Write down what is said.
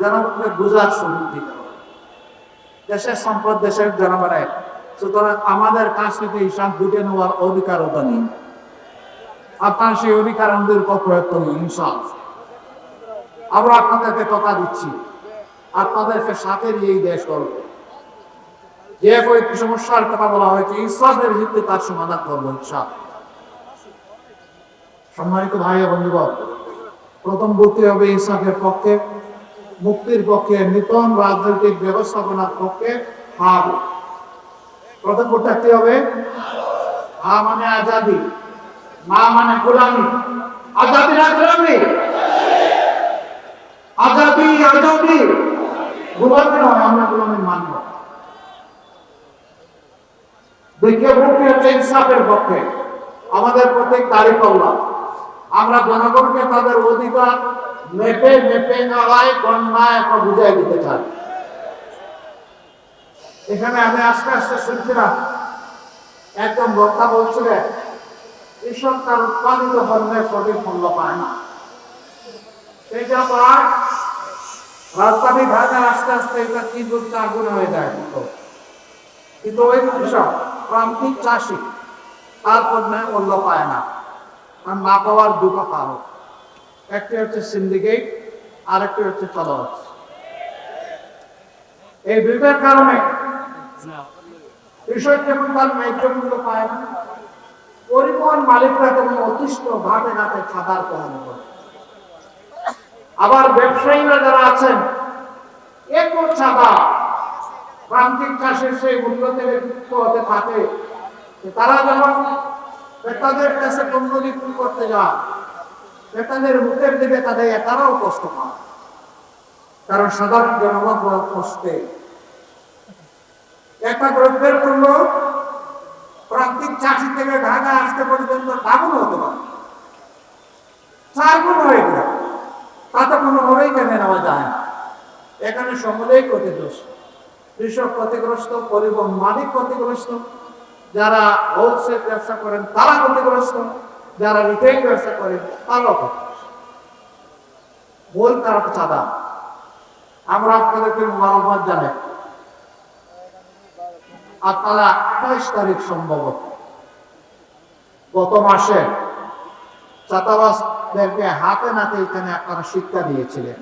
জনগণকে বোঝার সুযোগ দিতে হবে দেশের সম্পদ দেশের জনগণের সুতরাং আমাদের থেকে হিসাব বুঝে নেওয়ার অধিকার নেই। আপনার সেই অধিকার আমাদের প্রয়োগ করুন ইনশাল আমরা আপনাদেরকে কথা দিচ্ছি। আপনাদেরকে সাথে এই দেশ করব যে কয়েকটি সমস্যার কথা বলা হয়েছে ইনসাফের ভিত্তিতে তার সমাধান করব ইনশাল সম্মানিত ভাই বন্ধুগণ, প্রথম বলতে হবে ইনসাফের পক্ষে। মুক্তির পক্ষে নূতন রাজনৈতিক ব্যবস্থাপনার পক্ষে হা প্রথম করতে হবে। হা মানে আজাদি, মা মানে গোলামি। আজাদি না গোলামি? আজাদি আজাদি। গোলামি নয়, আমরা গোলামি মানব দেখে ভক্তি হচ্ছে ইনসাফের পক্ষে। আমাদের প্রত্যেক দাঁড়ি পাল্লা। আমরা জনগণকে তাদের অধিকার মেপে মেপে নেওয়ায় গণনায় একটা বুঝাই দিতে চাই এখানে আমি আস্তে আস্তে শুনছিলাম, একজন বক্তা বলছিলেন কৃষক তার উৎপাদিত পণ্যের সঠিক মূল্য পায় না। সেই জন্য রাজধানী ঢাকা আস্তে আস্তে এটা কি করতে আগুন হয়ে যায়। তো কিন্তু ওই কৃষক, প্রান্তিক চাষি, তার পণ্যের মূল্য পায় না। আর না পাওয়ার দুটো কারণ। একটি হচ্ছে সিন্ডিকেট আর একটি হচ্ছে এই দুইটার কারণে কৃষক তার ন্যায্য পায় না পরিবহন মালিকরা তেমন অতিষ্ঠ ঘাটে ঘাটে খাবার গ্রহণ করে আবার ব্যবসায়ীরা যারা আছেন এত ছাদা প্রান্তিক চাষের সেই যুক্ত হতে থাকে তারা যখন ক্রেতাদের কাছে পণ্য বিক্রি করতে যান। ক্রেতাদের মুখের দিকে তাদের তারাও কষ্ট পায়। কারণ সাধারণ জনগণ কষ্টে। একটা দ্রব্যের মূল্য প্রান্তিক চাষি থেকে ঢাকা আসতে পর্যন্ত দাগুন হতে পারে। চার গুণ হয়ে গেল। তাতে কোনোভাবেই কেনে নেওয়া যায়? এখানে সকলেই ক্ষতিগ্রস্ত। কৃষক ক্ষতিগ্রস্ত, পরিবহন মালিক ক্ষতিগ্রস্ত। যারা হোলসেল ব্যবসা করেন, তারা ক্ষতিগ্রস্ত। যারা রিটেল ব্যবসা করেন তারাও বই তারা চাঁদা। আমরা আপনাদেরকে মোবারকবাদ জানাই। আপনারা আঠাইশ তারিখ সম্ভবত, গত মাসে চাতাবাসদেরকে হাতে নাতে এখানে আপনারা শিক্ষা দিয়েছিলেন।